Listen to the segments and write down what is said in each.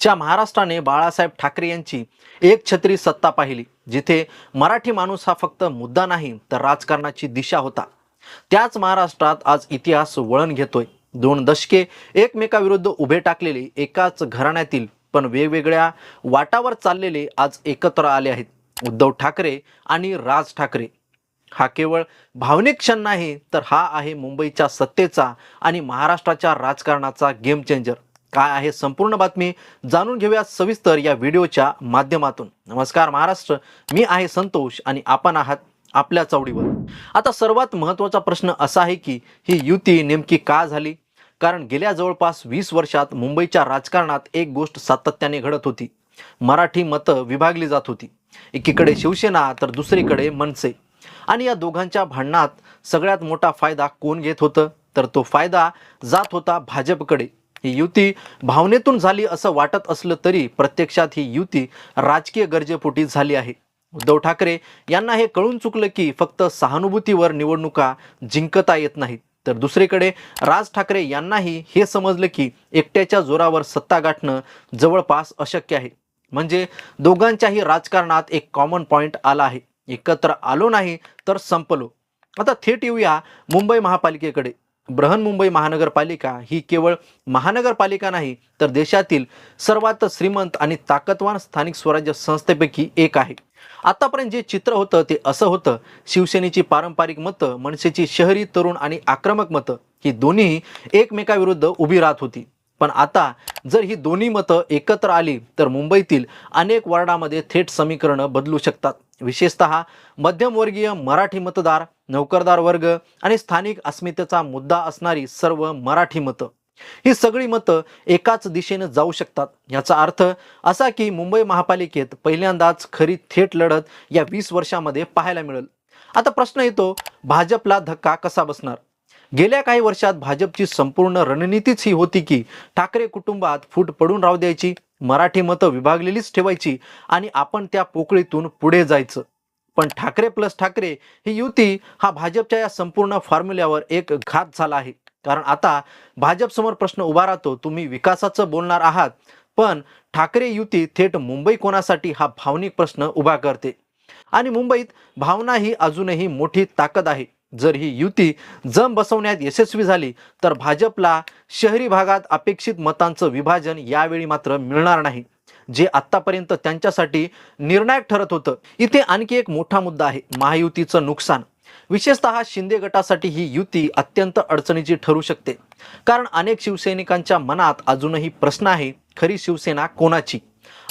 च्या महाराष्ट्राने बाळासाहेब ठाकरे यांची एक छत्री सत्ता पाहिली जिथे मराठी माणूस हा फक्त मुद्दा नाही तर राजकारणाची दिशा होता. त्याच महाराष्ट्रात आज इतिहास वळण घेतोय. दोन दशके एकमेकाविरुद्ध उभे टाकलेले एकाच घराण्यातील पण वेगवेगळ्या वाटावर चाललेले आज एकत्र आले आहेत. उद्धव ठाकरे आणि राज ठाकरे. हा केवळ भावनिक क्षण नाही तर हा आहे मुंबईच्या सत्तेचा आणि महाराष्ट्राच्या राजकारणाचा गेम चेंजर काय आहे संपूर्ण बातमी जाणून घेऊया सविस्तर या व्हिडिओच्या माध्यमातून. नमस्कार महाराष्ट्र मी आहे संतोष आणि आपण आहात आपल्या चवडीवर आता सर्वात महत्त्वाचा प्रश्न असा आहे की ही युती नेमकी का झाली? कारण गेल्या जवळपास वीस वर्षात मुंबईच्या राजकारणात एक गोष्ट सातत्याने घडत होती. मराठी मतं विभागली जात होती. एकीकडे शिवसेना तर दुसरीकडे मनसे. आणि या दोघांच्या भांडणात सगळ्यात मोठा फायदा कोण घेत होतं? तर तो फायदा जात होता भाजपकडे. ही युती भावनेतून झाली असं वाटत असलं तरी प्रत्यक्षात ही युती राजकीय गरजेपोटी झाली आहे. उद्धव ठाकरे यांना हे कळून चुकलं की फक्त सहानुभूतीवर निवडणुका जिंकता येत नाहीत. तर दुसरीकडे राज ठाकरे यांनाही हे समजलं की एकट्याच्या जोरावर सत्ता गाठणं जवळपास अशक्य आहे. म्हणजे दोघांच्याही राजकारणात एक कॉमन पॉइंट आला आहे. एकत्र आलो नाही तर संपलो. आता थेट येऊया मुंबई महापालिकेकडे. बृहन्मुंबई महानगरपालिका ही केवळ महानगरपालिका नाही तर देशातील सर्वात श्रीमंत आणि ताकदवान स्थानिक स्वराज्य संस्थेपैकी एक आहे. आतापर्यंत जे चित्र होतं ते असं होतं शिवसेनेची पारंपरिक मतं मनसेची शहरी तरुण आणि आक्रमक मतं ही दोन्ही एकमेकाविरुद्ध उभी राहत होती. पण आता जर ही दोन्ही मतं एकत्र आली तर मुंबईतील अनेक वॉर्डामध्ये थेट समीकरणं बदलू शकतात. विशेषतः मध्यमवर्गीय मराठी मतदार नोकरदार वर्ग आणि स्थानिक अस्मितेचा मुद्दा असणारी सर्व मराठी मतं. ही सगळी मतं एकाच दिशेनं जाऊ शकतात. याचा अर्थ असा की मुंबई महापालिकेत पहिल्यांदाच खरी थेट लढत या वीस वर्षामध्ये पाहायला मिळेल. आता प्रश्न येतो भाजपला धक्का कसा बसणार? गेल्या काही वर्षात भाजपची संपूर्ण रणनीतीच ही होती की ठाकरे कुटुंबात फूट पडून राहू द्यायची. मराठी मतं विभागलेलीच ठेवायची आणि आपण त्या पोकळीतून पुढे जायचं. पण ठाकरे प्लस ठाकरे ही युती हा भाजपच्या या संपूर्ण फॉर्म्युल्यावर एक घात झाला आहे. कारण आता भाजपसमोर प्रश्न उभा राहतो तुम्ही विकासाचं बोलणार आहात पण ठाकरे युती थेट मुंबई कोणासाठी हा भावनिक प्रश्न उभा करते. आणि मुंबईत भावना ही अजूनही मोठी ताकद आहे. जर ही युती जम बसवण्यात यशस्वी झाली तर भाजपला शहरी भागात अपेक्षित मतांचं विभाजन यावेळी मात्र मिळणार नाही जे आत्तापर्यंत त्यांच्यासाठी निर्णायक ठरत होतं. इथे आणखी एक मोठा मुद्दा आहे महायुतीचं नुकसान. विशेषतः शिंदे गटासाठी ही युती अत्यंत अडचणीची ठरू शकते. कारण अनेक शिवसैनिकांच्या मनात अजूनही प्रश्न आहे खरी शिवसेना कोणाची?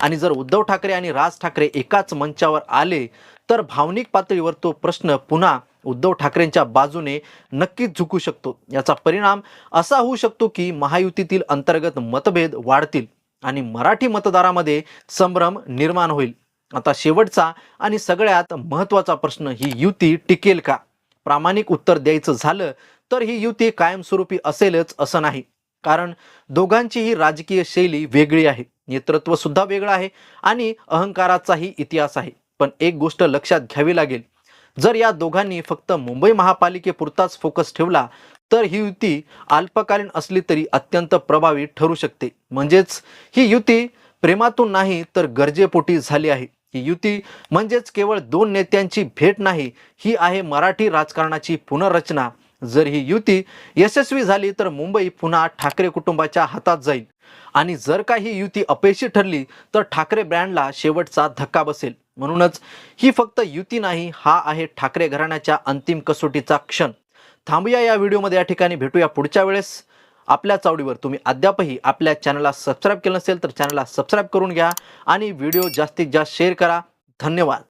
आणि जर उद्धव ठाकरे आणि राज ठाकरे एकाच मंचावर आले तर भावनिक पातळीवर तो प्रश्न पुन्हा उद्धव ठाकरेंच्या बाजूने नक्कीच झुकू शकतो. याचा परिणाम असा होऊ शकतो की महायुतीतील अंतर्गत मतभेद वाढतील आणि मराठी मतदारामध्ये संभ्रम निर्माण होईल. आता शेवटचा आणि सगळ्यात महत्त्वाचा प्रश्न ही युती टिकेल का? प्रामाणिक उत्तर द्यायचं झालं तर ही युती कायमस्वरूपी असेलच असं नाही. कारण दोघांचीही राजकीय शैली वेगळी आहे. नेतृत्व सुद्धा वेगळं आहे आणि अहंकाराचाही इतिहास आहे. पण एक गोष्ट लक्षात घ्यावी लागेल. जर या दोघांनी फक्त मुंबई महापालिकेपुरताच फोकस ठेवला तर ही युती अल्पकालीन असली तरी अत्यंत प्रभावी ठरू शकते. म्हणजेच ही युती प्रेमातून नाही तर गरजेपोटी झाली आहे. ही युती म्हणजेच केवळ दोन नेत्यांची भेट नाही ही आहे मराठी राजकारणाची पुनर्रचना. जर ही युती यशस्वी झाली तर मुंबई पुन्हा ठाकरे कुटुंबाच्या हातात जाईल. आणि जर का ही युती अपयशी ठरली तर ठाकरे ब्रँडला शेवटचा धक्का बसेल. म्हणूनच ही फक्त युती नाही हा आहे ठाकरे घराण्याच्या अंतिम कसोटीचा क्षण. थांबूया या व्हिडिओमध्ये या ठिकाणी भेटूया पुढच्या वेळेस. आपल्या चावडीवर तुम्ही अद्यापही आपल्या चॅनलला सबस्क्राईब केलं नसेल तर चॅनलला सबस्क्राईब करून घ्या आणि व्हिडिओ जास्तीत जास्त शेअर करा. धन्यवाद.